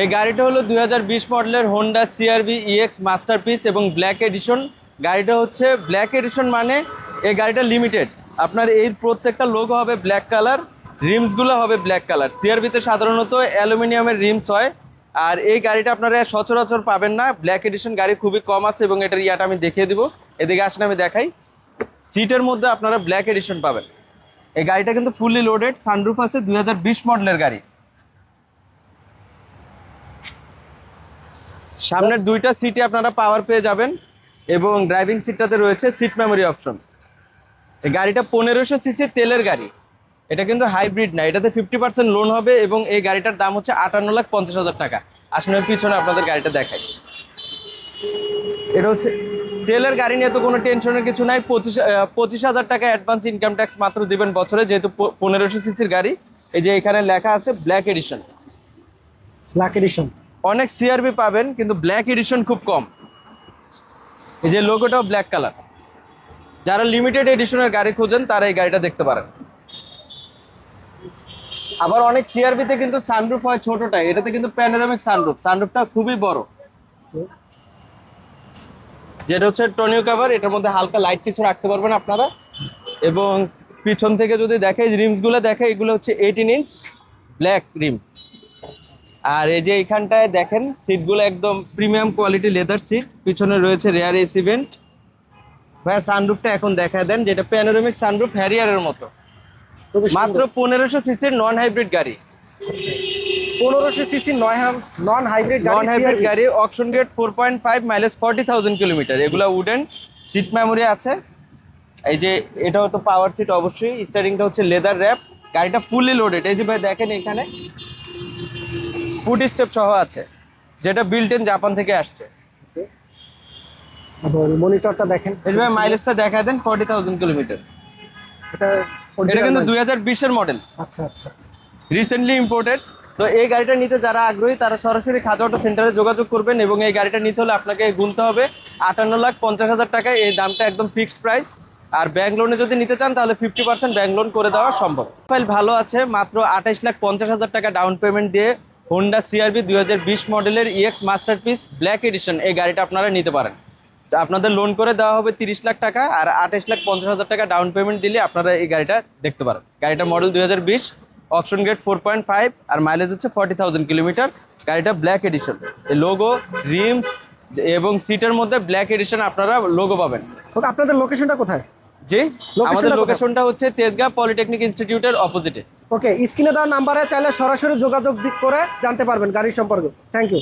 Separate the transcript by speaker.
Speaker 1: এই গাড়িটা হলো দুই হাজার বিশ মডেলের হোন্ডা সিআরবি ইএক্স মাস্টারপিস এবং ব্ল্যাক এডিশন গাড়িটা হচ্ছে ব্ল্যাক এডিশন মানে এই গাড়িটা লিমিটেড আপনার এই প্রত্যেকটা লোগো হবে ব্ল্যাক কালার রিমসগুলো হবে ব্ল্যাক কালার সিআরবিতে সাধারণত অ্যালুমিনিয়ামের রিমস হয়। আর এই গাড়িটা আপনারা সচরাচর পাবেন না। ব্ল্যাক এডিশন গাড়ি খুবই কম আছে এবং এটার ইয়াটা আমি দেখিয়ে দিব। এদিকে আসলে আমি দেখাই। সিটের মধ্যে আপনারা ব্ল্যাক এডিশন পাবেন। এই গাড়িটা কিন্তু ফুললি লোডেড সানরুফ আছে দুই হাজার বিশ মডেলের গাড়ি। সামনের দুইটা সিটে আপনারা পাওয়ার পেয়ে যাবেন এবং ড্রাইভিং সিটটাতে রয়েছে সিট মেমোরি অপশন গাড়িটা পনেরোশো সিসি তেলের গাড়ি। এটা কিন্তু হাইব্রিড না, এটাতে ফিফটি পার্সেন্ট লোন হবে এবং এই গাড়িটার দাম হচ্ছে আটান্ন লাখ পঞ্চাশ হাজার টাকা। আমি পিছনে আপনাদের গাড়িটা দেখাই। এটা হচ্ছে তেলের গাড়ি নিয়ে তো কোনো টেনশনের কিছু নাই। পঁচিশ পঁচিশ হাজার টাকা অ্যাডভান্স ইনকাম ট্যাক্স মাত্র দিবেন বছরে, যেহেতু পনেরোশো সিসির গাড়ি। এই যে এখানে লেখা আছে ব্ল্যাক এডিশন
Speaker 2: ব্ল্যাক এডিশন
Speaker 1: অনেক সিআরবি পাবেন, কিন্তু ব্ল্যাক এডিশন খুব কম। এই যে লোগোটাও ব্ল্যাক কালার যারা লিমিটেড এডিশনের গাড়ি খোঁজেন, তারা এই গাড়িটা দেখতে পারেন। আবার অনেক সিআরবিতে কিন্তু সানরুফ হয় ছোটটা এটাতে কিন্তু প্যানোরামিক সানরুফ সানরুফটা খুবই বড়। যেটা হচ্ছে টনিও কাভার এটার মধ্যে হালকা লাইট কিছু রাখতে পারবেন আপনারা। এবং পিছন থেকে যদি দেখে রিমসগুলো দেখে, এগুলো হচ্ছে এইটিন ইঞ্চ ব্ল্যাক রিম আর এই যে এইখানটায় দেখেন সিটগুলো একদম প্রিমিয়াম কোয়ালিটি লেদার সিট পিছনে রয়েছে রেয়ার এসি ভেন্ট ভাইয়া সানরুফটা এখন দেখা দেন যেটা প্যানোরামিক সানরুফ হ্যারিয়ারের মতো। মাত্র পনেরোশো সিসির নন হাইব্রিড গাড়ি।
Speaker 2: পনেরোশো CC non hybrid
Speaker 1: non hybrid গাড়ি auction grade four point five mileage forty thousand kilometre এগুলো উডেন সিট মেমোরি আছে। এই যে এটা হতো পাওয়ার সিট অবশ্যই। স্টারিংটা হচ্ছে লেদার র্যাপ গাড়িটা ফুললি লোডেড এই যে ভাই দেখেন এখানে। ফুড স্টেপ সহ আছে যেটা বিল্ট ইন জাপান থেকে আসছে।
Speaker 2: মনিটরটা দেখেন।
Speaker 1: এই ভাই মাইলেজটা দেখা দেন ফর্টি থাউজেন্ড কিলোমিটার
Speaker 2: এটা
Speaker 1: এটা কিন্তু
Speaker 2: mileage।
Speaker 1: দুই হাজার বিশের মডেল
Speaker 2: আচ্ছা আচ্ছা।
Speaker 1: রিসেন্টলি ইম্পোর্টেড তো এই গাড়িটা নিতে যারা আগ্রহী তারা সরাসরি খাদ্য অটো সেন্টারে যোগাযোগ করবেন এবং এই গাড়িটা নিতে হলে আপনাকে গুনতে হবে আটান্ন লাখ পঞ্চাশ হাজার টাকায় এই দামটা একদম ফিক্সড প্রাইস আর ব্যাংক লোনে যদি নিতে চান তাহলে ফিফটি পার্সেন্ট ব্যাংক লোন করে দেওয়া সম্ভব। ফাইল ভালো আছে মাত্র আঠাইশ লাখ পঞ্চাশ হাজার টাকা ডাউন পেমেন্ট দিয়ে হোন্ডা সিআরবি দুই হাজার বিশ মডেলের ইএক্স মাস্টারপিস ব্ল্যাক এডিশন এই গাড়িটা আপনারা নিতে পারেন। আপনাদের লোন করে দেওয়া হবে তিরিশ লাখ টাকা আর আঠাইশ লাখ পঞ্চাশ হাজার টাকা ডাউন পেমেন্ট দিলে আপনারা এই গাড়িটা দেখতে পারেন। গাড়িটা মডেল দুই হাজার বিশ auction grade four point five আর মাইলেজ হচ্ছে ফর্টি থাউজেন্ড কিলোমিটার গাড়িটা ব্ল্যাক এডিশন লোগো রিমস এবং সিটের মধ্যে ব্ল্যাক এডিশন আপনারা লোগো পাবেন।
Speaker 2: আপনাদের লোকেশনটা কোথায়?
Speaker 1: জি আমাদের লোকেশনটা হচ্ছে তেজগাঁও পলিটেকনিক ইনস্টিটিউটের অপোজিটে
Speaker 2: ওকে স্ক্রিনে দেওয়া নাম্বারে চাইলে সরাসরি যোগাযোগ দিক করে জানতে পারবেন গাড়ির সম্পর্কে। Thank you